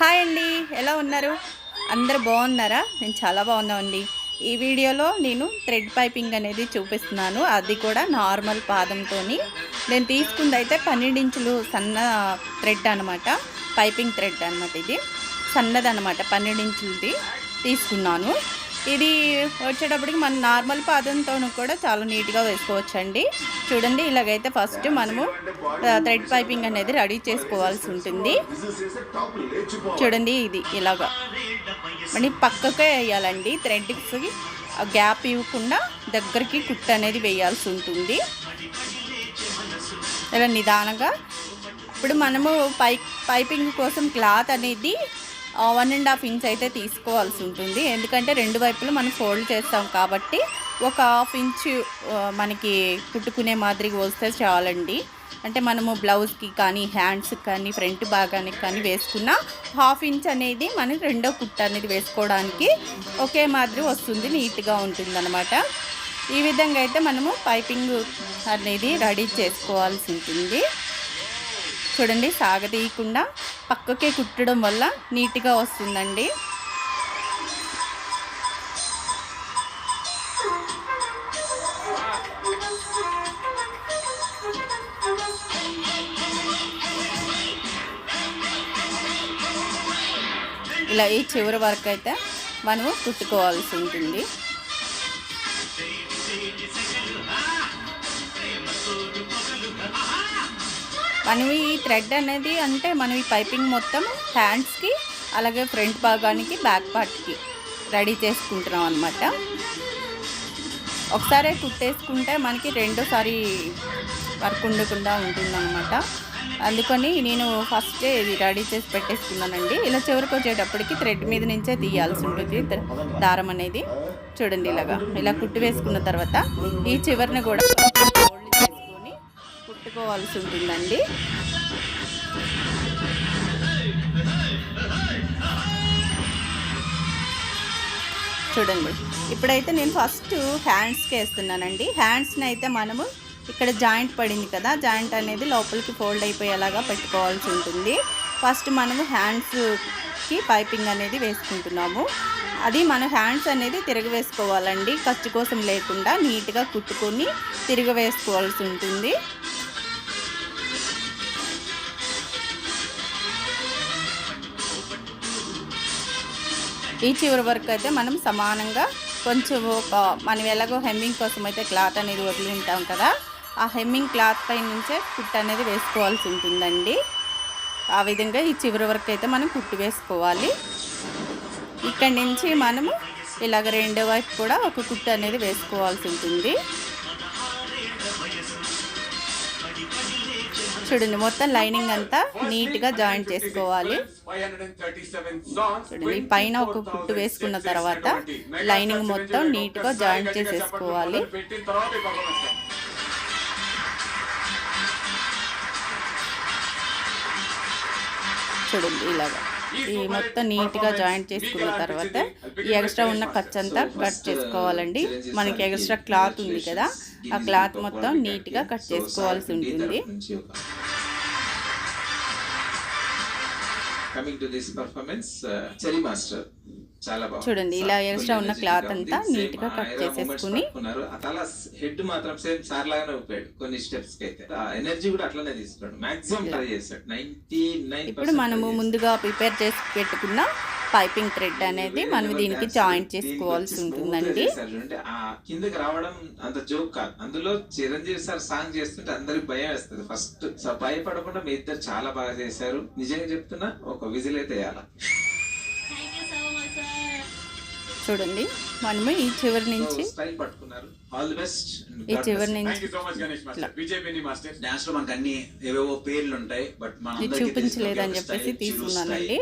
Hi అండి ఎలా ఉన్నారు? అందరు బాగున్నారా? నేను చాలా బాగున్నామండి ఈ వీడియోలో నేను థ్రెడ్ పైపింగ్ అనేది చూపిస్తున్నాను. అది కూడా నార్మల్ పాదంతో నేను తీసుకుంది అయితే పన్నెండు ఇంచులు సన్న థ్రెడ్ అనమాట పైపింగ్ థ్రెడ్ అనమాట ఇది. సన్నది అనమాట పన్నెండు ఇంచులది తీసుకున్నాను. ఇది వచ్చేటప్పటికి మన నార్మల్ పాదంతో కూడా చాలా నీట్గా వేసుకోవచ్చండి. చూడండి ఇలాగైతే ఫస్ట్ మనము థ్రెడ్ పైపింగ్ అనేది రెడీ చేసుకోవాల్సి ఉంటుంది. చూడండి ఇది ఇలాగా. మళ్ళీ పక్కకే వేయాలండి. థ్రెడ్కి గ్యాప్ ఇవ్వకుండా దగ్గరికి కుట్ అనేది వేయాల్సి ఉంటుంది. ఇలా నిదానంగా. ఇప్పుడు మనము పై పైపింగ్ కోసం క్లాత్ అనేది వన్ అండ్ హాఫ్ ఇంచ్ అయితే తీసుకోవాల్సి ఉంటుంది. ఎందుకంటే రెండు వైపులు మనం ఫోల్డ్ చేస్తాం కాబట్టి ఒక హాఫ్ ఇంచ్ మనకి కుట్టుకునే మాదిరిగా వస్తే చాలండి. అంటే మనము బ్లౌజ్కి కానీ హ్యాండ్స్కి కానీ ఫ్రంట్ భాగానికి కానీ వేసుకున్న హాఫ్ ఇంచ్ అనేది మనకి రెండో కుట్ట అనేది వేసుకోవడానికి ఒకే మాదిరి వస్తుంది నీట్గా ఉంటుంది అనమాట ఈ విధంగా అయితే మనము పైపింగ్ అనేది రెడీ చేసుకోవాల్సి ఉంటుంది. చూడండి సాగదీయకుండా పక్కకే కుట్టడం వల్ల నీట్గా వస్తుందండి. ఇలా ఈ చివరి వరకు అయితే మనము కుట్టుకోవాల్సి ఉంటుంది. మనం ఈ థ్రెడ్ అనేది అంటే మనం ఈ పైపింగ్ మొత్తం హ్యాండ్స్కి అలాగే ఫ్రంట్ భాగానికి బ్యాక్ పార్ట్కి రెడీ చేసుకుంటున్నాం అనమాట ఒకసారి కుట్టేసుకుంటే మనకి రెండోసారి వర్క్ ఉండకుండా ఉంటుందన్నమాట. అందుకని నేను ఫస్ట్ ఇది రెడీ చేసి పెట్టేసుకున్నానండి. ఇలా చివరికి వచ్చేటప్పటికి థ్రెడ్ మీద నుంచే తీయాల్సి ఉంటుంది. దారం అనేది. చూడండి ఇలాగా. ఇలా కుట్టు వేసుకున్న తర్వాత ఈ చివరిని కూడా చేసుకోవాల్సి ఉంటుందండి. చూడండి. ఇప్పుడైతే నేను ఫస్ట్ హ్యాండ్స్కి వేస్తున్నానండి. హ్యాండ్స్ని అయితే మనము ఇక్కడ జాయింట్ పడింది కదా జాయింట్ అనేది లోపలికి ఫోల్డ్ అయిపోయేలాగా పెట్టుకోవాల్సి ఉంటుంది. ఫస్ట్ మనము హ్యాండ్స్కి పైపింగ్ అనేది వేసుకుంటున్నాము. అది మన హ్యాండ్స్ అనేది తిరగ వేసుకోవాలండి ఖర్చు కోసం లేకుండా నీట్గా కుట్టుకొని తిరగ వేసుకోవాల్సి ఉంటుంది. ఈ చివరి వరకు అయితే మనం సమానంగా కొంచెం ఒక మనం ఎలాగో హెమ్మింగ్ కోసం అయితే క్లాత్ అనేది వదిలి ఉంటాం కదా ఆ హెమ్మింగ్ క్లాత్ పై నుంచే కుట్టు అనేది వేసుకోవాల్సి ఉంటుందండి. ఆ విధంగా ఈ చివరి వరకు అయితే మనం కుట్టు వేసుకోవాలి. ఇక్కడి నుంచి మనము ఇలాగ రెండో వైపు కూడా ఒక కుట్టు అనేది వేసుకోవాల్సి ఉంటుంది. చూడండి మొత్తం లైనింగ్ అంతా నీట్గా జాయింట్ చేసుకోవాలి. చూడండి పైన ఒక కుట్టు వేసుకున్న తర్వాత లైనింగ్ మొత్తం నీట్గా జాయింట్ చేసేసుకోవాలి. చూడండి ఇలాగా. ఈ మొత్తం నీట్గా జాయింట్ చేసుకున్న తర్వాత ఈ ఎక్స్ట్రా ఉన్న ఖర్చు అంతా కట్ చేసుకోవాలండి. మనకి ఎక్స్ట్రా క్లాత్ ఉంది కదా ఆ క్లాత్ మొత్తం నీట్గా కట్ చేసుకోవాల్సి ఉంటుంది. Coming to this performance Cherry master చాలా బాగుంది. చూడండి ఇలా ఎక్స్ట్రా ఉన్న క్లాత్ అంతా నీట్గా కట్ చేసేసుకుని అలా హెడ్ మాత్రం సేమ్ సార్ లాగానే ఊపాడు. కొన్ని స్టెప్స్కి అయితే. ఎనర్జీ కూడా అట్లనే తీసుకున్నాడు. మాక్సిమం ట్రై చేశాడు. నైన్టీ నైన్ ఇప్పుడు మనము ముందుగా ప్రిపేర్ చేసి పెట్టుకున్న పైపింగ్ థ్రెడ్ అనేది మనం దీనికి జాయింట్ చేసుకోవాల్సి ఉంటుందండి. చూడండి ఆ కిందకి రావడం అంత జోక్ కాదు. అందులో చిరంజీవి సార్ సాంగ్ చేస్తుంటే అందరికి భయం వేస్తుంది. ఫస్ట్ సో భయపడకుండా మీ ఇద్దరు చాలా బాగా చేశారు. నిజంగా చెప్తున్నా ఒక విజిల్ అయితే వేయాల చూడండి. మనము ఈ చివరి నుంచి స్టైల్ పట్టుకున్నారు ఆల్ ది బెస్ట్ ఈ చివరి నుంచి thank you so much Ganesh master BJP master డాన్స్లో మనకు అన్ని ఏవేవో పేర్లు ఉంటాయి బట్ మన ఇది చూపించలేదని చెప్పేసి తీసుకున్నానండి.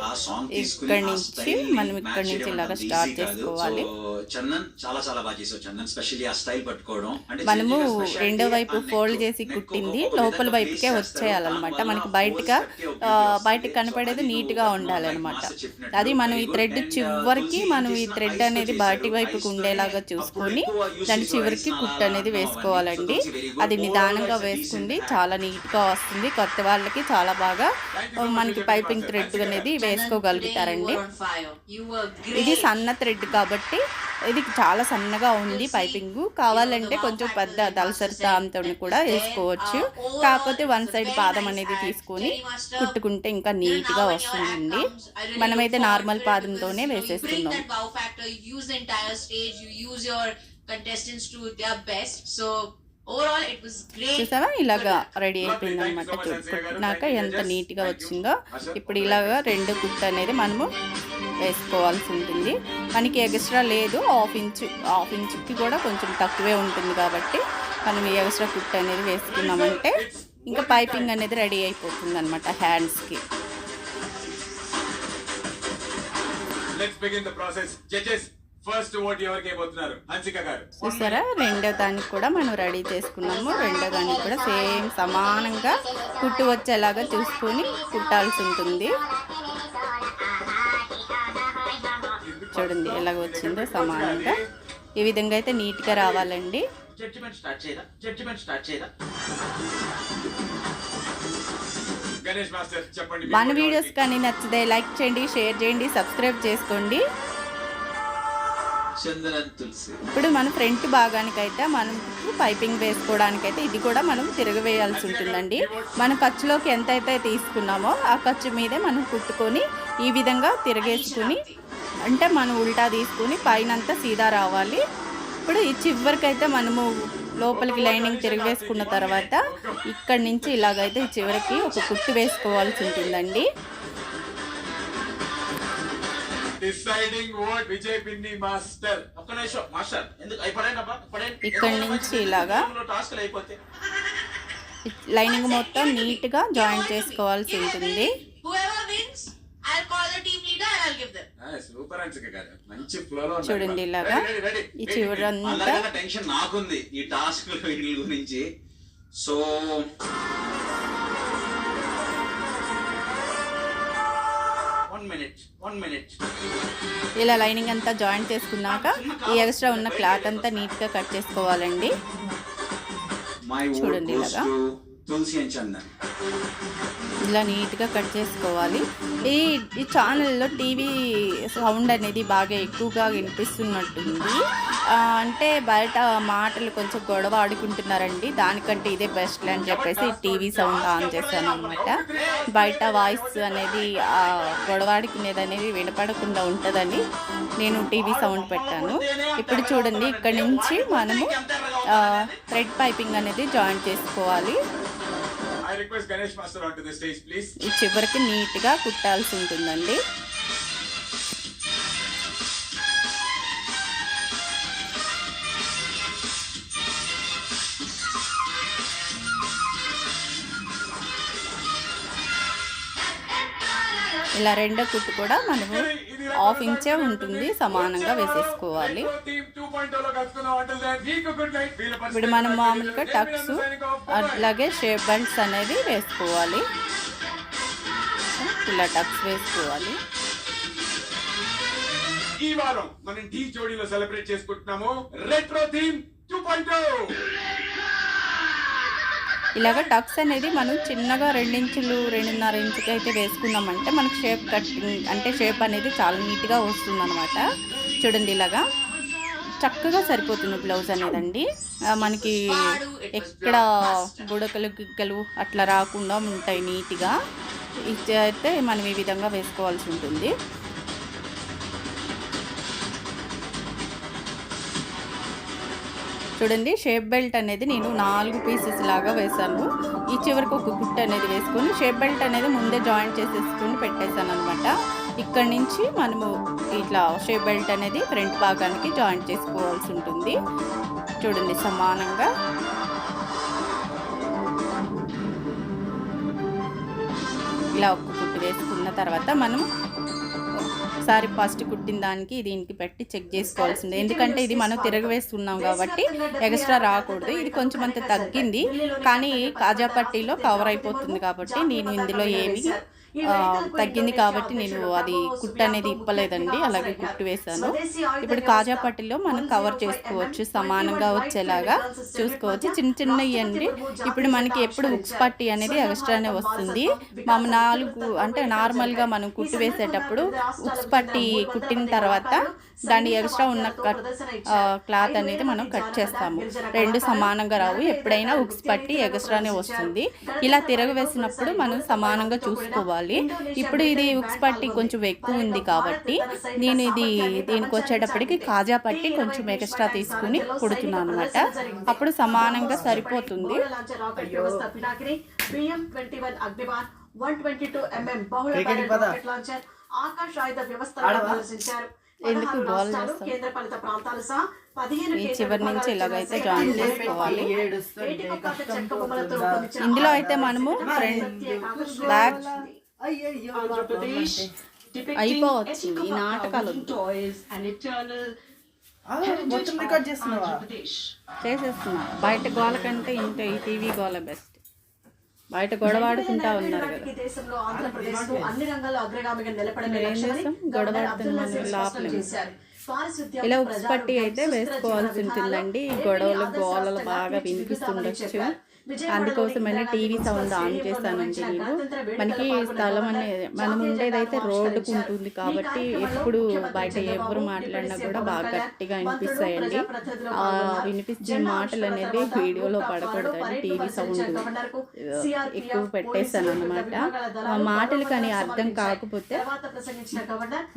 ఇక్కడి నుంచి మనం ఇక్కడి నుంచి ఇలాగా కాదు. చేసుకోవాలి. So, చందన్ చాలా చాలా బాగా చేసావు చందన్ స్పెషల్లీ ఆ స్టైల్ పట్టుకోవడం అంటే మనము రెండో వైపు. ఫోల్డ్ చేసి కుట్టింది లోపల వైపుకే వచ్చేయాలన్నమాట. మనకి బయటగా బయటకు. కనపడేది నీట్గా ఉండాలన్నమాట అది మనం ఈ. థ్రెడ్ And, చివరికి uh, మనం ఈ థ్రెడ్ అనేది. బయటి వైపుకు ఉండేలాగా చూసుకొని దాని చివరికి కుట్టు అనేది వేసుకోవాలండి. అది నిదానంగా వేసుకుంది. చాలా నీట్గా వస్తుంది. కొత్త వాళ్ళకి చాలా బాగా మనకి పైపింగ్ థ్రెడ్ అనేది వేసుకోగలుగుతారండి. ఇది సన్న థ్రెడ్ కాబట్టి ఇది చాలా సన్నగా ఉంది పైపింగ్. కావాలంటే కొంచెం పెద్ద దళసరి దాంతో కూడా వేసుకోవచ్చు. కాకపోతే వన్ సైడ్ పాదం అనేది తీసుకొని కుట్టుకుంటే ఇంకా నీట్గా వస్తుందండి. మనమైతే నార్మల్ పాదంతోనే వేసేస్తున్నాం. Contestants to their best. So చూసావా ఇలాగా రెడీ అయిపోయింది అనమాట కుట్టినాక ఎంత నీట్గా వచ్చిందో. ఇప్పుడు ఇలాగా రెండు కుట్టు అనేది మనము వేసుకోవాల్సి ఉంటుంది. మనకి ఎక్స్ట్రా లేదు. హాఫ్ ఇంచ్ హాఫ్ ఇంచ్కి కూడా కొంచెం తక్కువే ఉంటుంది కాబట్టి మనం ఈ ఎక్స్ట్రా కుట్టు అనేది వేసుకున్నామంటే ఇంకా పైపింగ్ అనేది రెడీ అయిపోతుంది అనమాట హ్యాండ్స్కి. Let's begin the process judges first vote ఎవరికి అయిపోతున్నారు హన్సిక గారు. చూసారా? రెండో దానికి కూడా మనం రెడీ చేసుకున్నాము. రెండో దానికి కూడా సేమ్ సమానంగా కుట్టు వచ్చేలాగా చూసుకొని కుట్టాల్సి ఉంటుంది. చూడండి ఎలాగ వచ్చిందో సమానంగా. ఈ విధంగా అయితే నీట్గా రావాలండి. జడ్జిమెంట్ స్టార్ట్ చేయరా? జడ్జిమెంట్ స్టార్ట్ చేయరా? గణేష్ మాస్టర్ చెప్పండి. మీ మన వీడియోస్? కానీ నచ్చితే లైక్ చేయండి షేర్ చేయండి సబ్స్క్రైబ్ చేసుకోండి. తులసి. ఇప్పుడు మన ఫ్రంట్ భాగానికైతే మనం పైపింగ్ వేసుకోవడానికైతే ఇది కూడా మనం తిరగవేయాల్సి ఉంటుందండి. మన ఖర్చులోకి ఎంత అయితే తీసుకున్నామో ఆ ఖర్చు మీదే మనం కుట్టుకొని ఈ విధంగా తిరగేసుకుని అంటే మనం ఉల్టా తీసుకుని పైనంతా సీదా రావాలి. ఇప్పుడు ఈ చివరికైతే మనము లోపలికి లైనింగ్ తిరిగివేసుకున్న తర్వాత ఇక్కడి నుంచి ఇలాగైతే చివరికి ఒక కుట్టు వేసుకోవాల్సి ఉంటుందండి. డిసైడింగ్ ఓట్ విజయ్ పిన్ని మాస్టర్ ఒక్క నిమిషం మాస్టర్. ఎందుకు? అయిపోయానబ్బా ఇక్కడి నుంచి ఇలాగా టాస్క్లు అయిపోతే. లైనింగ్ మొత్తం నీట్గా జాయిన్ చేసుకోవాల్సి ఉంటుంది. Whoever wins i'll call the team leader and i'll give them. Super Hansika గారు మంచి ఫ్లో లో ఉన్నారు. చూడండి ఇలాగా ఈ. చివరంతా. టెన్షన్ నాకుంది ఈ టాస్క్ గురించి. సో ఇలా లైనింగ్ అంతా జాయిన్ చేసుకున్నాక ఈ ఎక్స్ట్రా ఉన్న క్లాత్ అంతా నీట్గా కట్ చేసుకోవాలండి చూడండి ఇలాగా. తులసి చందన్. ఇలా నీట్గా కట్ చేసుకోవాలి. ఈ ఈ ఛానల్లో టీవీ సౌండ్ అనేది బాగా ఎక్కువగా వినిపిస్తున్నట్టుంది. అంటే బయట మాటలు కొంచెం గొడవ ఆడుకుంటున్నారండి. దానికంటే ఇదే బెస్ట్ అని చెప్పేసి టీవీ సౌండ్ ఆన్ చేశాను అనమాట బయట వాయిస్ అనేది గొడవ ఆడుకునేది అనేది వినపడకుండా ఉంటుందని నేను టీవీ సౌండ్ పెట్టాను. ఇప్పుడు చూడండి ఇక్కడ నుంచి మనము థ్రెడ్ పైపింగ్ అనేది జాయిన్ చేసుకోవాలి. చివరికి నీట్గా కుట్టాల్సి ఉంటుందండి. ఇలా రెండో కుట్టు కూడా మనము హాఫ్ ఇంచే ఉంటుంది సమానంగా వేసేసుకోవాలి. ఇప్పుడు మనం మామూలుగా టక్స్ అట్లాగే షేప్ బెల్ట్స్ అనేది వేసుకోవాలి. ఇలా టక్స్ వేసుకోవాలి. ఈ వారం మనం టీ జోడీలో సెలబ్రేట్ చేసుకుంటున్నాము. రెట్రో థీమ్ టూ పాయింట్ ఇలాగ టక్స్ అనేది మనం చిన్నగా రెండించులు రెండున్నర ఇంచుకి అయితే వేసుకున్నామంటే మనకు షేప్ కట్టింగ్ అంటే షేప్ అనేది చాలా నీట్గా వస్తుందన్నమాట. చూడండి ఇలాగా. చక్కగా సరిపోతుంది బ్లౌజ్ అనేదండి. మనకి ఎక్కడ బుడకలు గిగ్గలు అట్లా రాకుండా ఉంటాయి నీట్గా. ఇది అయితే మనం ఈ విధంగా వేసుకోవాల్సి ఉంటుంది. చూడండి షేప్ బెల్ట్ అనేది నేను నాలుగు పీసెస్ లాగా వేసాను ఈ చివరికి ఒక గుట్ట అనేది వేసుకొని షేప్ బెల్ట్ అనేది ముందే జాయిన్ చేసేసుకొని పెట్టేశాను అనమాట ఇక్కడ నుంచి మనము ఇట్లా షేప్ బెల్ట్ అనేది ఫ్రంట్ భాగానికి జాయిన్ చేసుకోవాల్సి ఉంటుంది. చూడండి సమానంగా. ఇలా ఒక్క గుట్టు వేసుకున్న తర్వాత మనం ఒకసారి ఫస్ట్ కుట్టిన దానికి దీనికి పెట్టి చెక్ చేసుకోవాల్సిందే. ఎందుకంటే ఇది మనం తిరగవేస్తున్నాం కాబట్టి ఎక్స్ట్రా రాకూడదు. ఇది కొంచెం అంత తగ్గింది కానీ కాజా పట్టీలో కవర్ అయిపోతుంది కాబట్టి నేను ఇందులో ఏమి తగ్గింది కాబట్టి నేను అది కుట్టు అనేది ఇప్పలేదండి అలాగే కుట్టు వేశాను. ఇప్పుడు కాజా పట్టిలో మనం కవర్ చేసుకోవచ్చు సమానంగా వచ్చేలాగా చూసుకోవచ్చు చిన్న చిన్నవి అండి. ఇప్పుడు మనకి ఎప్పుడు ఉక్స్ పట్టి అనేది ఎక్స్ట్రానే వస్తుంది. మనం నాలుగు అంటే నార్మల్గా మనం కుట్టు వేసేటప్పుడు ఉక్స్ పట్టి కుట్టిన తర్వాత దాని ఎక్స్ట్రా ఉన్న కట్ క్లాత్ అనేది మనం కట్ చేస్తాము. రెండు సమానంగా రావు ఎప్పుడైనా ఉక్స్ పట్టి ఎక్స్ట్రానే వస్తుంది. ఇలా తిరగవేసినప్పుడు మనం సమానంగా చూసుకోవాలి. ఇప్పుడు ఇది ఉక్స్ పట్టి కొంచెం ఎక్కువ ఉంది కాబట్టి నేను ఇది దీనికి వచ్చేటప్పటికి కాజా పట్టి కొంచెం ఎక్స్ట్రా తీసుకుని కుడుతున్నాను అనమాట అప్పుడు సమానంగా సరిపోతుంది. ఎందుకు ఈ చివరి నుంచి ఇలాగైతే జాయిన్. చేసుకోవాలి. ఇందులో అయితే మనము బ్యాక్ ఆంధ్రప్రదేశ్ అయిపోవచ్చింది ఈ నాటకాలు చేసేస్తున్నా. బయట గోల కంటే ఇంత ఈ టీవీ గోల బెస్ట్. బయట గొడవాడుకుంటా ఉన్నారు కదా. అన్ని రంగాల్లో అగ్రగామిగా ఇలా ప్రజారోగ్యం, పట్టి అయితే వేసుకోవాల్సి ఉంటుందండి గొడవలు గోలలు బాగా వినిపిస్తుండొచ్చు. అందుకోసమని టీవీ సౌండ్ ఆన్ చేశానండి నిర్వహించిన నేను మనకి స్థలం అనేది మనం ఉండేదైతే రోడ్డుకు. ఉంటుంది కాబట్టి ఎప్పుడు బయట ఎవరు మాట్లాడినా కూడా బాగా గట్టిగా వినిపిస్తాయండి. వినిపించే మాటలు తర్వాత వీడియోలో పరేడ్ టీవీ సౌండ్ ఎక్కువ పోలీసులు, అనమాట మాటలు కానీ అర్థం. కాకపోతే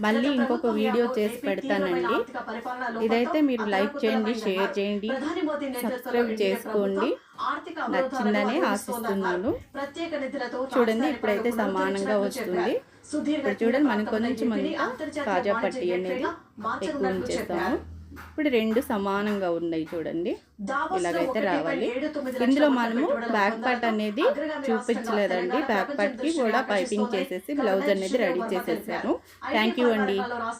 మళ్ళీ ఇంకొక వీడియో చేసి పెడతానండి. ఇదైతే మీరు లైక్. చేయండి షేర్ చేయండి సబ్స్క్రైబ్ చేసుకోండి నచ్చిందని. ఆశిస్తున్నాను. చూడండి ఇప్పుడైతే సమానంగా వస్తుంది. ఇప్పుడు చూడండి మనం కొంచెం మంది కాజా పట్టి అనేది ఎక్కువ మార్చనున్నట్లు చేస్తాము చెప్పారు. ఇప్పుడు రెండు సమానంగా ఉన్నాయి చూడండి. ఇలాగైతే రావాలి. ఇందులో మనము బ్యాక్ పార్ట్ అనేది చూపించలేదండి. బ్యాక్ పార్ట్కి కూడా పైపింగ్. చేసేసి బ్లౌజ్ అనేది రెడీ చేసేసాను. థ్యాంక్ యూ అండి.